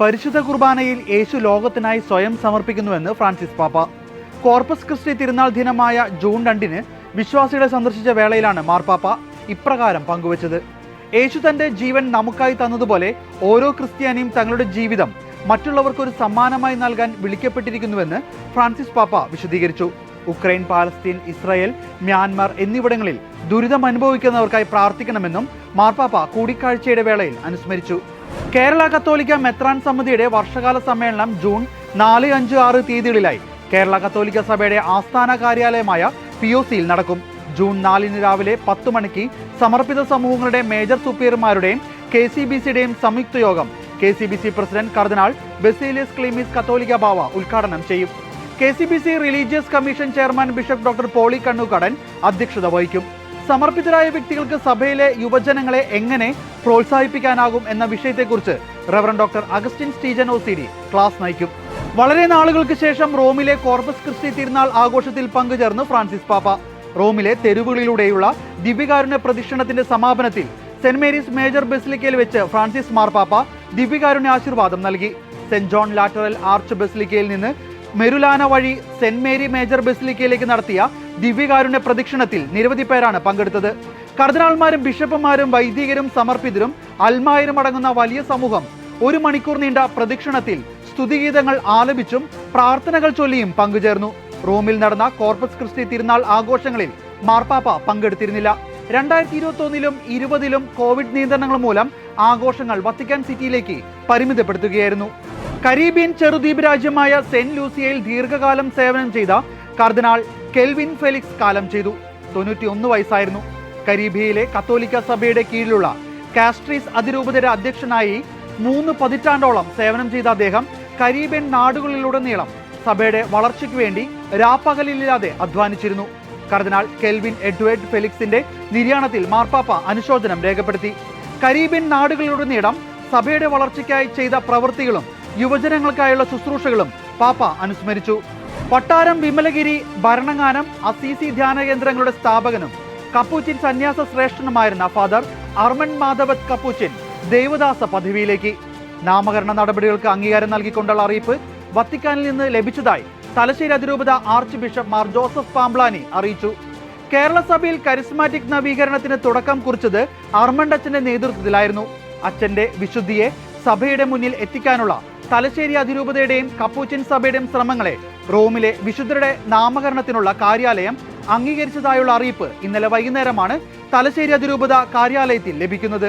പരിശുദ്ധ കുർബാനയിൽ യേശു ലോകത്തിനായി സ്വയം സമർപ്പിക്കുന്നുവെന്ന് ഫ്രാൻസിസ് പാപ്പ. കോർപ്പസ് ക്രിസ്റ്റി തിരുനാൾ ദിനമായ ജൂൺ രണ്ടിന് വിശ്വാസികളെ സന്ദർശിച്ച വേളയിലാണ് മാർപ്പാപ്പ ഇപ്രകാരം പങ്കുവച്ചത്. യേശു തന്റെ ജീവൻ നമുക്കായി തന്നതുപോലെ ഓരോ ക്രിസ്ത്യാനിയും തങ്ങളുടെ ജീവിതം മറ്റുള്ളവർക്ക് ഒരു സമ്മാനമായി നൽകാൻ വിളിക്കപ്പെട്ടിരിക്കുന്നുവെന്ന് ഫ്രാൻസിസ് പാപ്പ വിശദീകരിച്ചു. ഉക്രൈൻ പാലസ്തീൻ ഇസ്രായേൽ മ്യാൻമാർ എന്നിവിടങ്ങളിൽ ദുരിതം അനുഭവിക്കുന്നവർക്കായി പ്രാർത്ഥിക്കണമെന്നും മാർപ്പാപ്പ കൂടിക്കാഴ്ചയുടെ വേളയിൽ അനുസ്മരിച്ചു. കേരള കത്തോലിക്ക മെത്രാൻ സമിതിയുടെ വർഷകാല സമ്മേളനം ജൂൺ നാല് അഞ്ച് ആറ് തീയതികളിലായി. കേരള കത്തോലിക്ക സഭയുടെ ആസ്ഥാന കാര്യാലയമായ പി ഒ സിയിൽ നടക്കും. ജൂൺ നാലിന് രാവിലെ പത്ത് മണിക്ക് സമർപ്പിത സമൂഹങ്ങളുടെ മേജർ സുപ്പീർമാരുടെയും കെ സി ബി സിയുടെയും സംയുക്ത യോഗം K C B C president കർദിനാൾ ബെസേലിയസ് ക്ലീമിസ് കത്തോലിക്ക ബാവ ഉദ്ഘാടനം ചെയ്യും. K C B C religious commission chairman bishop doctor Poly Kannookadan അധ്യക്ഷത വഹിക്കും. സമർപ്പിതരായ വ്യക്തികൾക്ക് സഭയിലെ യുവജനങ്ങളെ എങ്ങനെ പ്രോത്സാഹിപ്പിക്കാനാകും എന്ന വിഷയത്തെക്കുറിച്ച് reverend doctor Augustine Steejan O class നയിക്കും. വളരെ നാളുകൾക്ക് ശേഷം റോമിലെ കോർപ്പസ് ക്രിസ്റ്റി തിരുനാൾ ആഘോഷത്തിൽ പങ്കുചേർന്ന് ഫ്രാൻസിസ് പാപ്പ. റോമിലെ തെരുവുകളിലൂടെയുള്ള ദിവ്യകാരുണ്യ പ്രദക്ഷിണത്തിന്റെ സമാപനത്തിൽ സെന്റ് മേരീസ് മേജർ ബസിലിക്കയിൽ വെച്ച് ഫ്രാൻസിസ് മാർപ്പാപ്പ ദിവ്യകാരുണ്യ ആശീർവാദം നൽകി. സെന്റ് ജോൺ ലാറ്ററൽ ആർച്ച് ബെസിലിക്കയിൽ നിന്ന് മെരുലാന വഴി സെന്റ് മേരി മേജർ ബസിലിക്കയിലേക്ക് നടത്തിയ ദിവ്യകാരുണ്യ പ്രദക്ഷിണത്തിൽ നിരവധി പേരാണ് പങ്കെടുത്തത്. കർദിനാൾമാരും ബിഷപ്പുമാരും വൈദികരും സമർപ്പിതരും അൽമായരും അടങ്ങുന്ന വലിയ സമൂഹം ഒരു മണിക്കൂർ നീണ്ട പ്രദക്ഷിണത്തിൽ സ്തുതിഗീതങ്ങൾ ആലപിച്ചും പ്രാർത്ഥനകൾ ചൊല്ലിയും പങ്കുചേർന്നു. റോമിൽ നടന്ന കോർപ്പസ് ക്രിസ്റ്റി തിരുനാൾ ആഘോഷങ്ങളിൽ മാർപ്പാപ്പ പങ്കെടുത്തിരുന്നില്ല. രണ്ടായിരത്തി ഇരുപത്തി ഒന്നിലും ഇരുപതിലും കോവിഡ് നിയന്ത്രണങ്ങൾ മൂലം ആഘോഷങ്ങൾ വത്തിക്കാൻ സിറ്റിയിലേക്ക് പരിമിതപ്പെടുത്തുകയായിരുന്നു. കരീബിയൻ ചെറുദ്വീപ് രാജ്യമായ സെന്റ് ലൂസിയയിൽ ദീർഘകാലം സേവനം ചെയ്ത കർദിനാൾ കെൽവിൻ ഫെലിക്സ് കാലം ചെയ്തു. തൊണ്ണൂറ്റിയൊന്ന് വയസ്സായിരുന്നു. കരീബിയയിലെ കത്തോലിക്ക സഭയുടെ കീഴിലുള്ള കാസ്ട്രീസ് അതിരൂപതയുടെ അധ്യക്ഷനായി മൂന്ന് പതിറ്റാണ്ടോളം സേവനം ചെയ്ത അദ്ദേഹം കരീബിയൻ നാടുകളിലുടനീളം സഭയുടെ വളർച്ചയ്ക്ക് വേണ്ടി രാപ്പകലില്ലാതെ അധ്വാനിച്ചിരുന്നു. കർദിനാൾ കെൽവിൻ എഡ്വേർഡ് ഫെലിക്സിന്റെ നിര്യാണത്തിൽ മാർപ്പാപ്പ അനുശോചനം രേഖപ്പെടുത്തി. കരീബിയൻ നാടുകളിലുടനീളം സഭയുടെ വളർച്ചയ്ക്കായി ചെയ്ത പ്രവൃത്തികളും യുവജനങ്ങൾക്കായുള്ള ശുശ്രൂഷകളും പാപ്പ അനുസ്മരിച്ചു. പട്ടാരം വിമലഗിരി ഭരണങ്ങാനം അസീസി ധ്യാന കേന്ദ്രങ്ങളുടെ സ്ഥാപകനും കപ്പൂച്ചിൻ സന്യാസ ശ്രേഷ്ഠനുമായിരുന്ന ഫാദർ അർമൻ മാധവത് കപ്പൂച്ചിൻ ദേവദാസ പദവിയിലേക്ക്. നാമകരണ നടപടികൾക്ക് അംഗീകാരം നൽകിക്കൊണ്ടുള്ള അറിയിപ്പ് വത്തിക്കാനിൽ നിന്ന് ലഭിച്ചതായി തലശ്ശേരി അതിരൂപത archbishop Mar Joseph Pamplany അറിയിച്ചു. കേരള സഭയിൽ കരിസ്മാറ്റിക് നവീകരണത്തിന് തുടക്കം കുറിച്ചത് അർമൻഡച്ചന്റെ നേതൃത്വത്തിലായിരുന്നു. അച്ഛന്റെ വിശുദ്ധിയെ സഭയുടെ മുന്നിൽ എത്തിക്കാനുള്ള തലശ്ശേരി അതിരൂപതയുടെയും കപ്പൂച്ചിൻ സഭയുടെയും ശ്രമങ്ങളെ റോമിലെ വിശുദ്ധരുടെ നാമകരണത്തിനുള്ള കാര്യാലയം അംഗീകരിച്ചതായുള്ള അറിയിപ്പ് ഇന്നലെ വൈകുന്നേരമാണ് തലശ്ശേരി അതിരൂപത കാര്യാലയത്തിൽ ലഭിക്കുന്നത്.